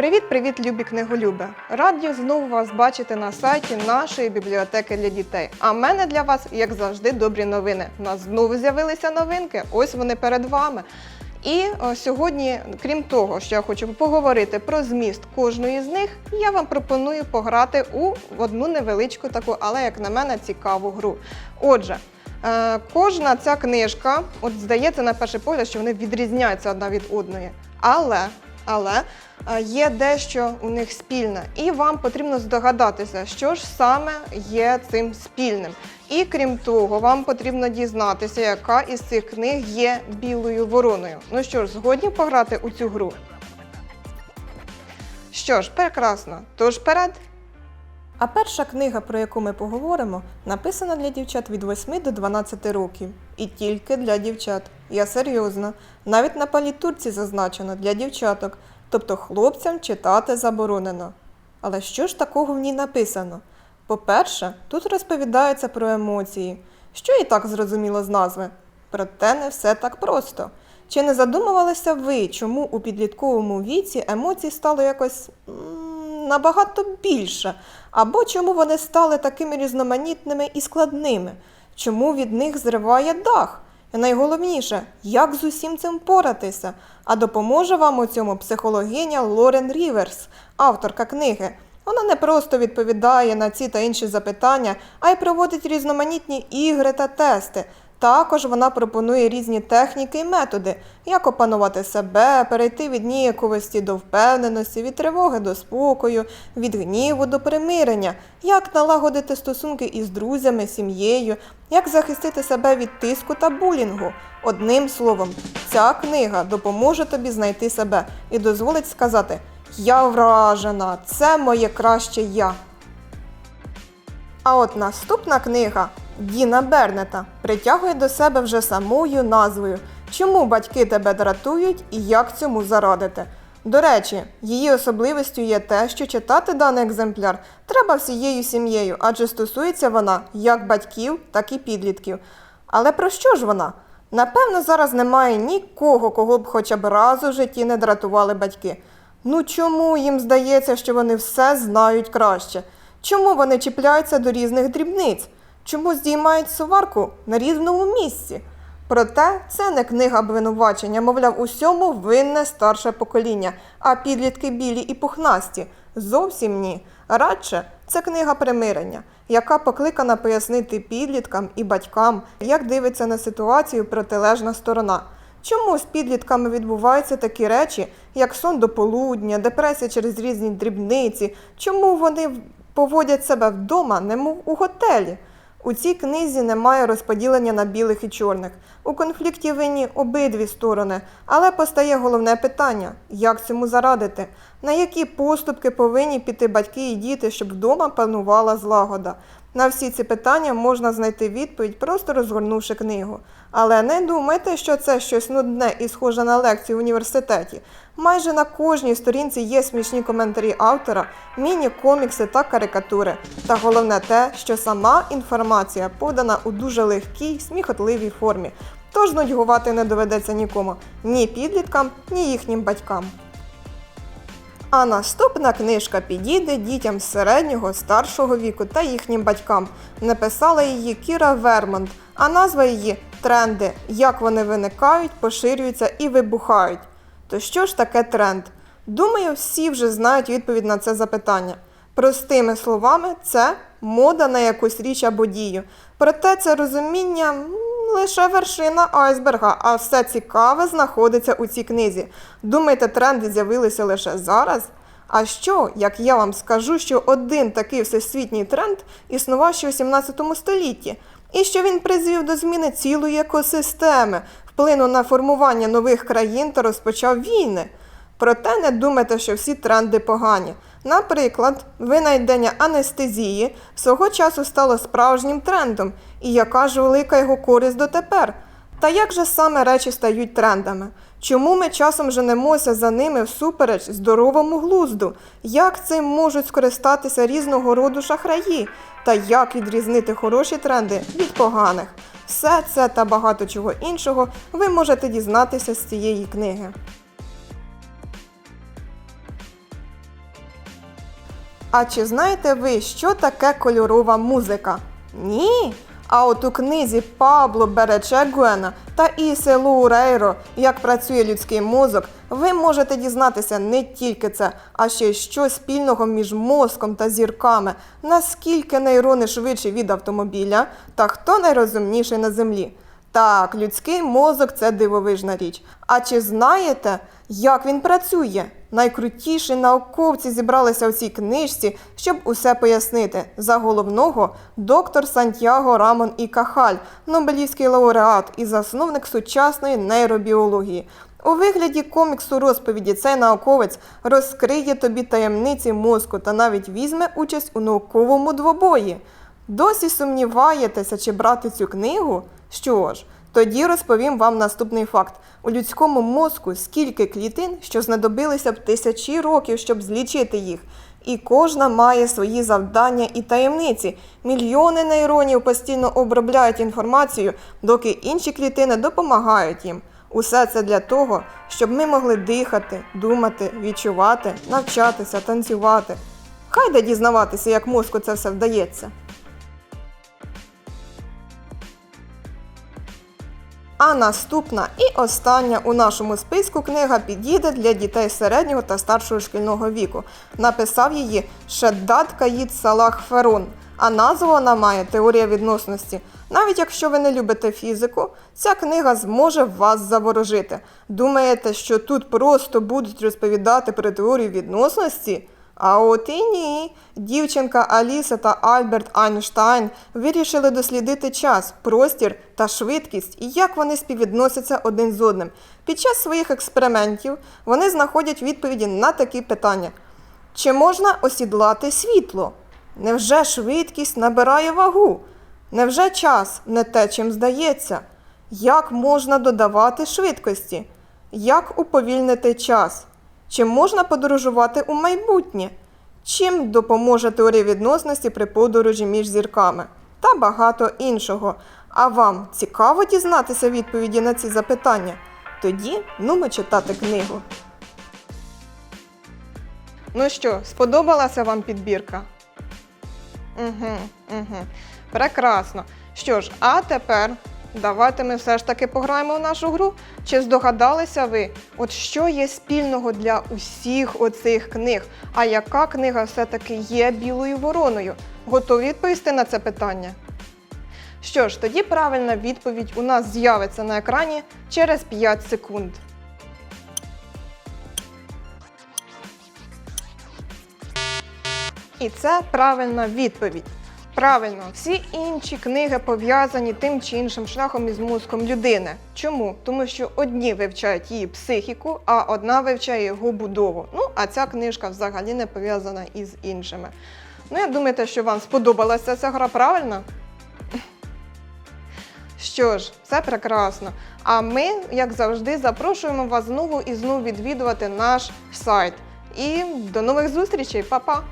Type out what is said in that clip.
Привіт-привіт, любі книголюби! Раді знову вас бачити на сайті нашої бібліотеки для дітей. А в мене для вас, як завжди, добрі новини. У нас знову з'явилися новинки. Ось вони перед вами. І сьогодні, крім того, що я хочу поговорити про зміст кожної з них, я вам пропоную пограти у одну невеличку таку, але як на мене, цікаву гру. Отже, е, кожна ця книжка, от здається на перший погляд, що вони відрізняються одна від одної. Але але е, є дещо у них спільне, і вам потрібно здогадатися, що ж саме є цим спільним. І крім того, вам потрібно дізнатися, яка із цих книг є білою вороною. Ну що ж, згодні пограти у цю гру? Що ж, прекрасно. Тож вперед. А перша книга, про яку ми поговоримо, написана для дівчат від 8 до 12 років. І тільки для дівчат. Я серйозно. Навіть на палітурці зазначено для дівчаток, тобто хлопцям читати заборонено. Але що ж такого в ній написано? По-перше, тут розповідається про емоції, що і так зрозуміло з назви. Проте не все так просто. Чи не задумувалися ви, чому у підлітковому віці емоцій стало якось набагато більше? Або чому вони стали такими різноманітними і складними? Чому від них зриває дах? І найголовніше, як з усім цим поратися? А допоможе вам у цьому психологиня Лорен Ріверс, авторка книги. Вона не просто відповідає на ці та інші запитання, а й проводить різноманітні ігри та тести. Також вона пропонує різні техніки і методи, як опанувати себе, перейти від ніяковості до впевненості, від тривоги до спокою, від гніву до примирення, як налагодити стосунки із друзями, сім'єю, як захистити себе від тиску та булінгу. Одним словом, ця книга допоможе тобі знайти себе і дозволить сказати Я вражена, це моє краще я. А от наступна книга Діна Бернета притягує до себе вже самою назвою Чому батьки тебе дратують і як цьому зарадити. До речі, її особливістю є те, що читати даний екземпляр треба всією сім'єю, адже стосується вона як батьків, так і підлітків. Але про що ж вона? Напевно, зараз немає нікого, кого б хоча б разу в житті не дратували батьки. Ну чому їм здається, що вони все знають краще? Чому вони чіпляються до різних дрібниць? Чому здіймають соварку на рівному місці? Проте це не книга обвинувачення, мовляв, усьому винне старше покоління, а підлітки білі і пухнасті. Зовсім ні. Радше це книга примирення, яка покликана пояснити підліткам і батькам, як дивиться на ситуацію протилежна сторона. Чому з підлітками відбуваються такі речі, як сон до полудня, депресія через різні дрібниці? Чому вони поводять себе вдома, немов у готелі? У цій книзі немає розподілення на білих і чорних. У конфлікті винні обидві сторони, але постає головне питання: як цьому зарадити? На які поступки повинні піти батьки і діти, щоб вдома панувала злагода? На всі ці питання можна знайти відповідь, просто розгорнувши книгу. Але не думайте, що це щось нудне і схоже на лекцію в університеті. Майже на кожній сторінці є смішні коментарі автора, міні-комікси та карикатури. Та головне те, що сама інформація подана у дуже легкій, сміхотливій формі. Тож нудьгувати не доведеться нікому, ні підліткам, ні їхнім батькам. А наступна книжка підійде дітям середнього, старшого віку та їхнім батькам. Написала її Кіра Вермонт, а назва її Тренди. Як вони виникають, поширюються і вибухають. То що ж таке тренд? Думаю, всі вже знають відповідь на це запитання. Простими словами, це мода на якусь річ або дію. Проте це розуміння лише вершина айсберга, а все цікаве знаходиться у цій книзі. Думаєте, тренди з'явилися лише зараз? А що, як я вам скажу, що один такий всесвітній тренд існував ще у 17 столітті, і що він призвів до зміни цілої екосистеми, вплинув на формування нових країн та розпочав війни? Проте не думайте, що всі тренди погані. Наприклад, винайдення анестезії свого часу стало справжнім трендом, і яка ж велика його користь дотепер. Та як же саме речі стають трендами? Чому ми часом женемося за ними всупереч здоровому глузду? Як цим можуть скористатися різного роду шахраї? Та як відрізнити хороші тренди від поганих? Все це та багато чого іншого ви можете дізнатися з цієї книги. А чи знаєте ви, що таке кольорова музика? Ні. А от у книзі Пабло Беречегуена та Ісе Лоурейро Як працює людський мозок, ви можете дізнатися не тільки це, а ще що спільного між мозком та зірками, наскільки нейрони швидші від автомобіля та хто найрозумніший на землі. Так, людський мозок це дивовижна річ. А чи знаєте, як він працює? Найкрутіші науковці зібралися у цій книжці, щоб усе пояснити. За головного доктор Сантьяго Рамон і Кахаль, Нобелівський лауреат і засновник сучасної нейробіології. У вигляді коміксу розповіді цей науковець розкриє тобі таємниці мозку та навіть візьме участь у науковому двобої. Досі сумніваєтеся, чи брати цю книгу? Що ж, тоді розповім вам наступний факт: у людському мозку скільки клітин, що знадобилися б тисячі років, щоб злічити їх. І кожна має свої завдання і таємниці. Мільйони нейронів постійно обробляють інформацію, доки інші клітини допомагають їм. Усе це для того, щоб ми могли дихати, думати, відчувати, навчатися, танцювати. Хай де дізнаватися, як мозку це все вдається. А наступна і остання у нашому списку книга підійде для дітей середнього та старшого шкільного віку. Написав її Шеддат Каїд Салах Ферон, а назву вона має Теорія відносності. Навіть якщо ви не любите фізику, ця книга зможе вас заворожити. Думаєте, що тут просто будуть розповідати про теорію відносності? А от і ні. Дівчинка Аліса та Альберт Айнштайн вирішили дослідити час, простір та швидкість і як вони співвідносяться один з одним. Під час своїх експериментів вони знаходять відповіді на такі питання: чи можна осідлати світло? Невже швидкість набирає вагу? Невже час не те, чим здається? Як можна додавати швидкості? Як уповільнити час? Чи можна подорожувати у майбутнє? Чим допоможе теорія відносності при подорожі між зірками? Та багато іншого. А вам цікаво дізнатися відповіді на ці запитання? Тоді нумо читати книгу. Ну що, сподобалася вам підбірка? Угу, угу. Прекрасно. Що ж, а тепер давайте ми все ж таки пограємо в нашу гру. Чи здогадалися ви, от що є спільного для усіх оцих книг? А яка книга все-таки є білою вороною? Готові відповісти на це питання? Що ж, тоді правильна відповідь у нас з'явиться на екрані через 5 секунд. І це правильна відповідь. Правильно, всі інші книги пов'язані тим чи іншим шляхом із мозком людини. Чому? Тому що одні вивчають її психіку, а одна вивчає його будову. Ну, а ця книжка взагалі не пов'язана із іншими. Ну, я думаю, що вам сподобалася ця гра, правильно? Що ж, це прекрасно. А ми, як завжди, запрошуємо вас знову і знову відвідувати наш сайт. І до нових зустрічей, Па-па!